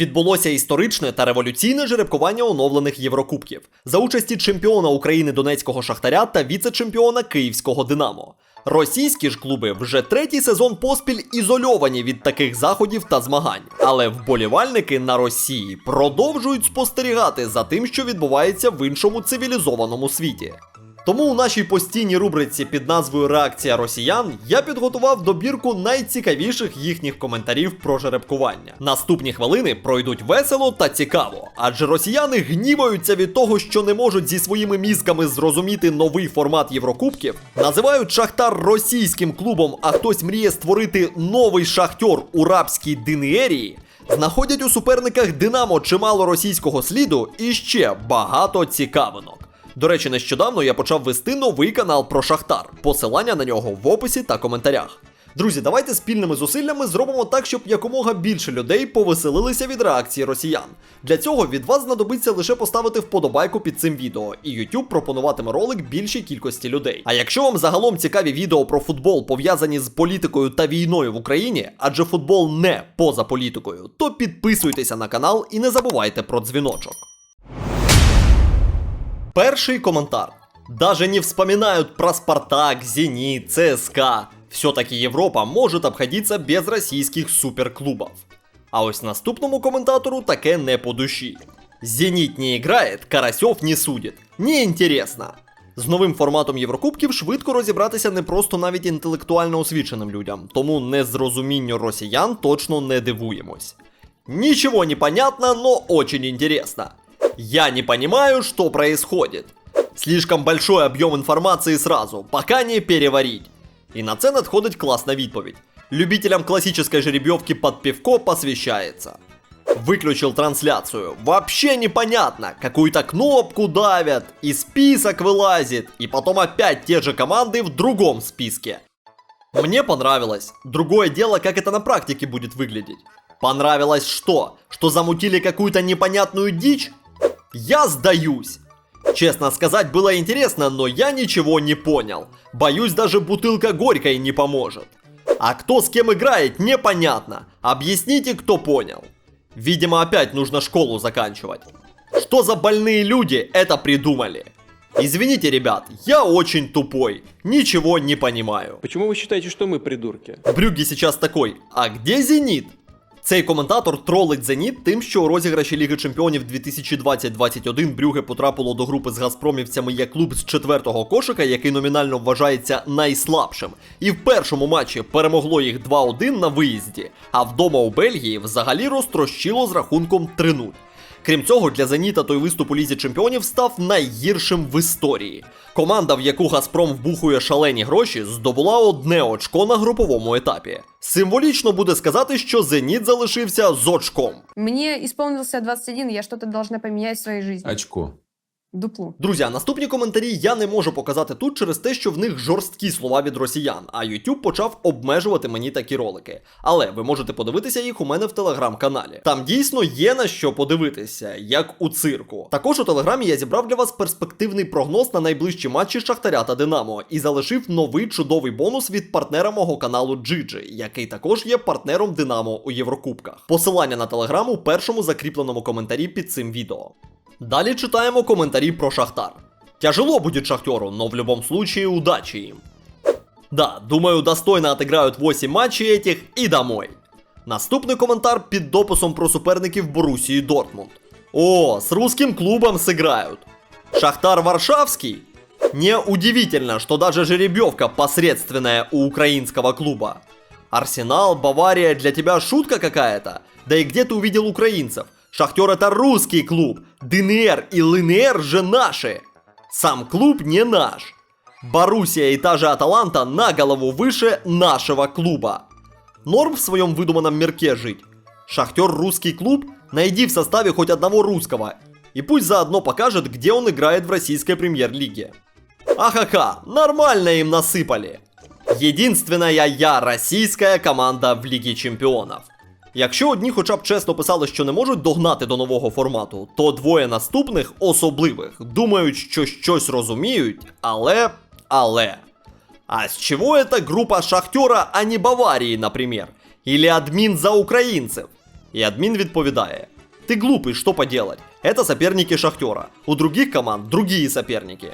Відбулося історичне та революційне жеребкування оновлених Єврокубків за участі чемпіона України Донецького Шахтаря та віце-чемпіона Київського Динамо. Російські ж клуби вже третій сезон поспіль ізольовані від таких заходів та змагань. Але вболівальники на Росії продовжують спостерігати за тим, що відбувається в іншому цивілізованому світі. Тому у нашій постійній рубриці під назвою Реакція росіян я підготував добірку найцікавіших їхніх коментарів про жеребкування. Наступні хвилини пройдуть весело та цікаво, адже росіяни гніваються від того, що не можуть зі своїми мізками зрозуміти новий формат Єврокубків, називають Шахтар російським клубом, а хтось мріє створити новий шахтер у рабській Динеерії. Знаходять у суперниках Динамо чимало російського сліду і ще багато цікавинок. До речі, нещодавно я почав вести новий канал про Шахтар. Посилання на нього в описі та коментарях. Друзі, давайте спільними зусиллями зробимо так, щоб якомога більше людей повеселилися від реакції росіян. Для цього від вас знадобиться лише поставити вподобайку під цим відео, і YouTube пропонуватиме ролик більшій кількості людей. А якщо вам загалом цікаві відео про футбол пов'язані з політикою та війною в Україні, адже футбол не поза політикою, то підписуйтеся на канал і не забувайте про дзвіночок. Перший коментар. Даже не вспоминают про Спартак, Зенит, ЦСКА. Все-таки Європа может обходиться без российских суперклубов. А ось наступному коментатору таке не по душі. Зенит не играет, Карасьов не судит. Неінтересно. З новим форматом Єврокубків швидко розібратися не просто навіть інтелектуально освіченим людям, тому незрозумінню росіян точно не дивуємось. Ничего не понятно, но очень интересно. Я не понимаю, что происходит. Слишком большой объем информации сразу, пока не переварить. И на це надходить класна відповідь. Любителям классической жеребьевки под пивко посвящается. Выключил трансляцию. Вообще непонятно. Какую-то кнопку давят, и список вылазит, и потом опять те же команды в другом списке. Мне понравилось. Другое дело, как это на практике будет выглядеть. Понравилось что? Что замутили какую-то непонятную дичь? Я сдаюсь. Честно сказать, было интересно, но я ничего не понял. Боюсь, даже бутылка горькой не поможет. А кто с кем играет, непонятно. Объясните, кто понял. Видимо, опять нужно школу заканчивать. Что за больные люди это придумали? Извините, ребят, я очень тупой. Ничего не понимаю. Почему вы считаете, что мы придурки? Брюгге сейчас такой, а где Зеніт? Цей коментатор тролить Зеніт тим, що у розіграші Ліги Чемпіонів 2020-21 Брюге потрапило до групи з газпромівцями як клуб з четвертого кошика, який номінально вважається найслабшим. І в першому матчі перемогло їх 2-1 на виїзді, а вдома у Бельгії взагалі розтрощило з рахунком 3-0. Крім цього, для Зеніта той виступ у лізі чемпіонів став найгіршим в історії. Команда, в яку Газпром вбухує шалені гроші, здобула одне очко на груповому етапі. Символічно буде сказати, що Зеніт залишився з очком. Мені сповнилося 21, я что-то должна поменять в своїй житті. Очко. Дуплу. Друзі, наступні коментарі я не можу показати тут через те, що в них жорсткі слова від росіян, а YouTube почав обмежувати мені такі ролики. Але ви можете подивитися їх у мене в телеграм-каналі. Там дійсно є на що подивитися, як у цирку. Також у телеграмі я зібрав для вас перспективний прогноз на найближчі матчі Шахтаря та Динамо і залишив новий чудовий бонус від партнера мого каналу Джиджи, який також є партнером Динамо у Єврокубках. Посилання на телеграм у першому закріпленому коментарі під цим відео. Далі читаємо коментарі про Шахтар. Тяжело будет Шахтеру, но в любом случае удачи им. Да, думаю, достойно отыграют 8 матчей этих и домой. Наступний коментар під дописом про суперників Борусії Дортмунд. О, с русским клубом сыграют. Шахтар Варшавский? Неудивительно, что даже жеребьевка посредственная у украинского клуба. Арсенал, Бавария для тебя шутка какая-то? Да и где ты увидел украинцев? Шахтер это русский клуб. ДНР и ЛНР же наши. Сам клуб не наш. Боруссия и та же Аталанта на голову выше нашего клуба. Норм в своем выдуманном мирке жить. Шахтер русский клуб? Найди в составе хоть одного русского. И пусть заодно покажет, где он играет в российской премьер-лиге. Ахаха, нормально им насыпали. Единственная я російська команда в Лігі Чемпіонів. Якщо одні хоча б чесно писали, що не можуть догнати до нового формату, то двоє наступних особливих думають, що щось розуміють, але. але. А с чего эта группа Шахтера, а не Баварии, например? Или админ за украинцев? І адмін відповідає: Ти глупый, что поделать? Это соперники Шахтера. У других команд другие соперники.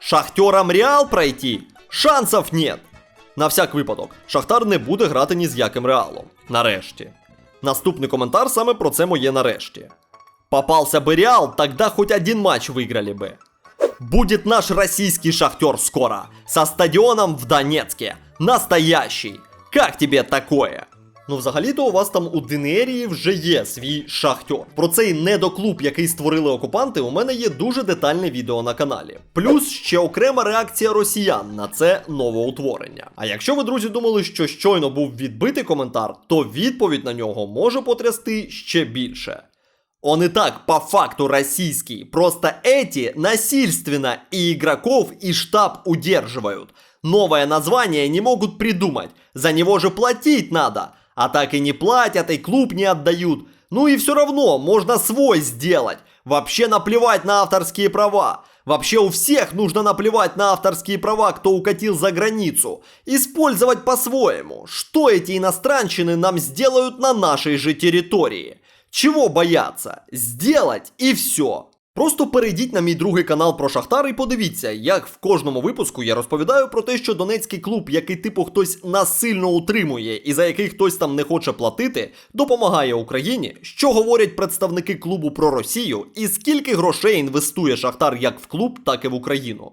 Шахтерам Реал пройти? Шансов нет. На всяк випадок, Шахтар не буде грати ні з яким реалом. Нарешті. Наступний коментар саме про це моє нарешті. Попался бы Реал, тогда хоть один матч выиграли бы. Будет наш российский шахтер скоро. Со стадионом в Донецке. Настоящий. Как тебе такое? Ну, взагалі-то у вас там у Денерії вже є свій шахтер. Про цей недоклуб, який створили окупанти, у мене є дуже детальне відео на каналі. Плюс ще окрема реакція росіян на це новоутворення. А якщо ви, друзі, думали, що щойно був відбитий коментар, то відповідь на нього може потрясти ще більше. Он так по факту российский, просто эти насильственно и игроков, и штаб удерживают. Новое название не могут придумать, за него же платить надо, а так и не платят, и клуб не отдают. Ну и все равно, можно свой сделать. Вообще наплевать на авторские права. Вообще у всех нужно наплевать на авторские права, кто укатил за границу. Использовать по-своему. Что эти иностранщины нам сделают на нашей же территории? Чого бояться? Сделать і все. Просто перейдіть на мій другий канал про Шахтар і подивіться, як в кожному випуску я розповідаю про те, що донецький клуб, який типу хтось насильно утримує і за який хтось там не хоче платити, допомагає Україні, що говорять представники клубу про Росію, і скільки грошей інвестує Шахтар як в клуб, так і в Україну.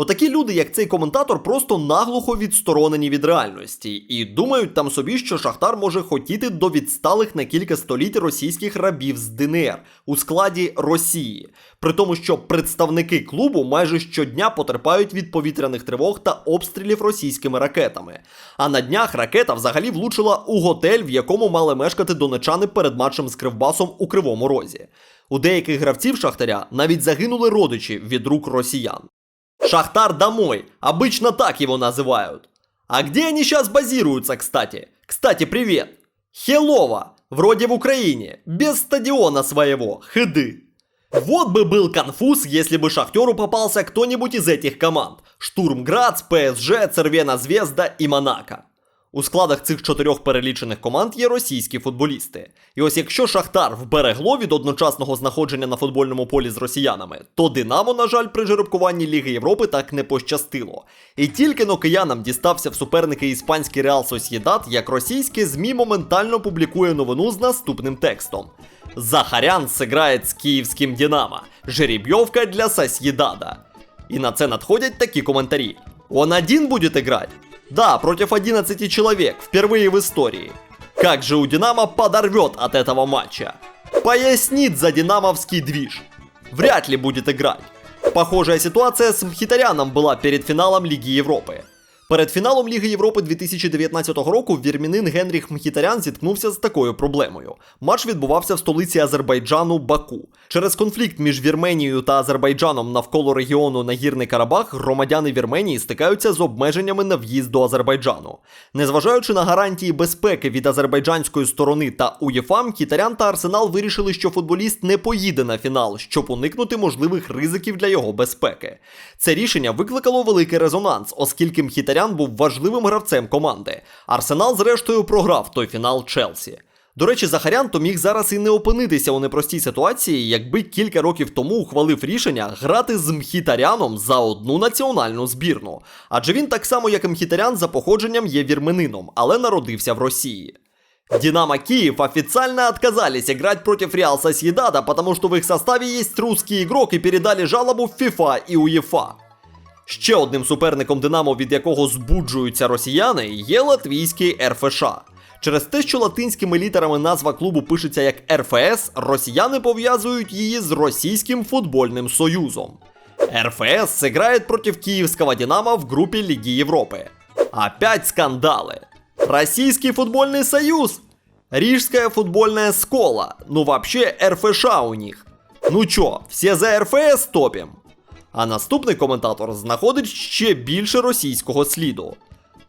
Отакі люди, як цей коментатор, просто наглухо відсторонені від реальності і думають там собі, що Шахтар може хотіти до відсталих на кілька століть російських рабів з ДНР у складі Росії, при тому, що представники клубу майже щодня потерпають від повітряних тривог та обстрілів російськими ракетами. А на днях ракета взагалі влучила у готель, в якому мали мешкати донечани перед матчем з Кривбасом у Кривому Розі. У деяких гравців Шахтаря навіть загинули родичі від рук росіян. Шахтар домой. Обычно так его называют. А где они сейчас базируются, кстати? Кстати, привет. Хелово. Вроде в Украине. Без стадиона своего. Хыды. Вот бы был конфуз, если бы Шахтеру попался кто-нибудь из этих команд. Штурмградс, ПСЖ, Цервена Звезда і Монако. У складах цих чотирьох перелічених команд є російські футболісти. І ось якщо Шахтар вберегло від одночасного знаходження на футбольному полі з росіянами, то Динамо, на жаль, при жеребкуванні Ліги Європи так не пощастило. І тільки но киянам дістався в суперники іспанський Реал Сосєдат, як російське ЗМІ моментально публікує новину з наступним текстом. Захарян сыграет с киевским Динамо. Жеребьевка для Сосьедада. И на це надходят такие комментарии. Он один будет играть? Да, против 11 человек, впервые в истории. Как же у Динамо подорвет от этого матча? Пояснит за динамовский движ. Вряд ли будет играть. Похожая ситуация с Мхитаряном была перед фіналом Ліги Європи. Перед фіналом Ліги Європи 2019 року вірмінин Генріх Мхітарян зіткнувся з такою проблемою. Матч відбувався в столиці Азербайджану Баку. Через конфлікт між Вірменією та Азербайджаном навколо регіону Нагірний Карабах громадяни Вірменії стикаються з обмеженнями на в'їзд до Азербайджану. Незважаючи на гарантії безпеки від азербайджанської сторони та УЄФА, Мхітарян та Арсенал вирішили, що футболіст не поїде на фінал, щоб уникнути можливих ризиків для його безпеки. Це рішення викликало великий резонанс, оскільки Мхітарян був важливим гравцем команди. Арсенал, зрештою, програв той фінал Челсі. До речі, Захарян то міг зараз і не опинитися у непростій ситуації, якби кілька років тому ухвалив рішення грати з Мхітаряном за одну національну збірну. Адже він так само, як і Мхітарян, за походженням є вірменином, але народився в Росії. Динамо Киев официально отказались играть против Реал Сосьедада, потому что в их составе есть русский игрок и передали жалобу в ФИФА и УЕФА. Ще одним суперником Динамо, від якого збуджуються росіяни, є латвійський РФШ. Через те, що латинськими літерами назва клубу пишеться як РФС, росіяни пов'язують її з Російським футбольним союзом. РФС сыграет против киевского Динамо в группе Лиги Европы. Опять скандалы. Российский футбольный союз. Рижская футбольная скола. Ну вообще РФШ у них. Ну чо, все за РФС топим? А наступний коментатор знаходить ще більше російського сліду.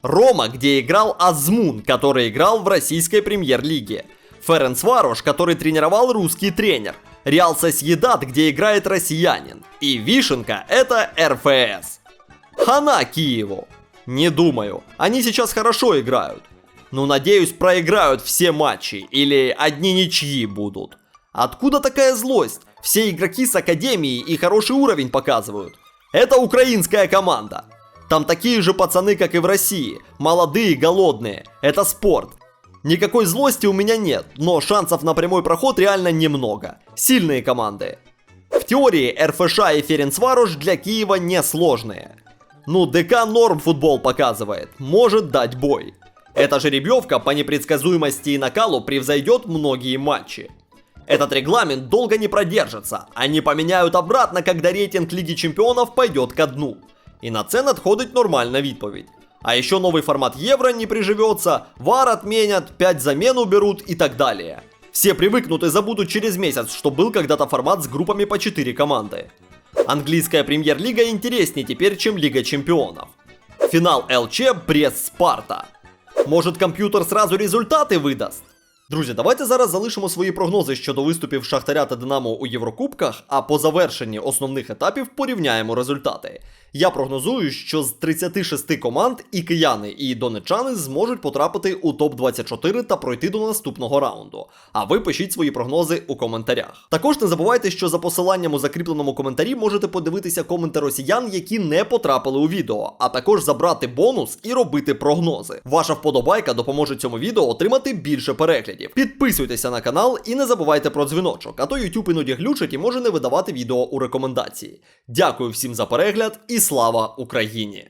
Рома, где играл Азмун, который играл в российской премьер-лиге. Ференц Варош, который тренировал русский тренер. Реал Сосьедад, где играет россиянин. И Вишенка – это РФС. Хана Киеву. Не думаю. Они сейчас хорошо играют. Ну, надеюсь, проиграют все матчи или одни ничьи будут. Откуда такая злость? Все игроки с академии и хороший уровень показывают. Это украинская команда. Там такие же пацаны, как и в России. Молодые, голодные. Это спорт. Никакой злости у меня нет, но шансов на прямой проход реально немного. Сильные команды. В теории РФШ и Ференцварош для Киева несложные. Ну, ДК норм футбол показывает, может дать бой. Эта жеребьевка по непредсказуемости и накалу превзойдет многие матчи. Этот регламент долго не продержится, они поменяют обратно, когда рейтинг Лиги Чемпионов пойдет ко дну. І на це надходить нормальна відповідь. А еще новый формат Евро не приживется, вар отменят, 5 замен уберут и так далее. Все привыкнут и забудут через месяц, что был когда-то формат с группами по 4 команды. Английская премьер-лига интереснее теперь, чем Лига чемпионов. Финал ЛЧ Брест-Спарта. Может комп'ютер сразу результати видасть? Друзі, давайте зараз залишимо свої прогнози щодо виступів Шахтаря та Динамо у Єврокубках, а по завершенні основних етапів порівняємо результати. Я прогнозую, що з 36 команд і кияни, і донечани зможуть потрапити у топ-24 та пройти до наступного раунду. А ви пишіть свої прогнози у коментарях. Також не забувайте, що за посиланням у закріпленому коментарі можете подивитися коменти росіян, які не потрапили у відео, а також забрати бонус і робити прогнози. Ваша вподобайка допоможе цьому відео отримати більше переглядів. Підписуйтеся на канал і не забувайте про дзвіночок, а то YouTube іноді глючить і може не видавати відео у рекомендації. Дякую всім за перегляд слава Україні!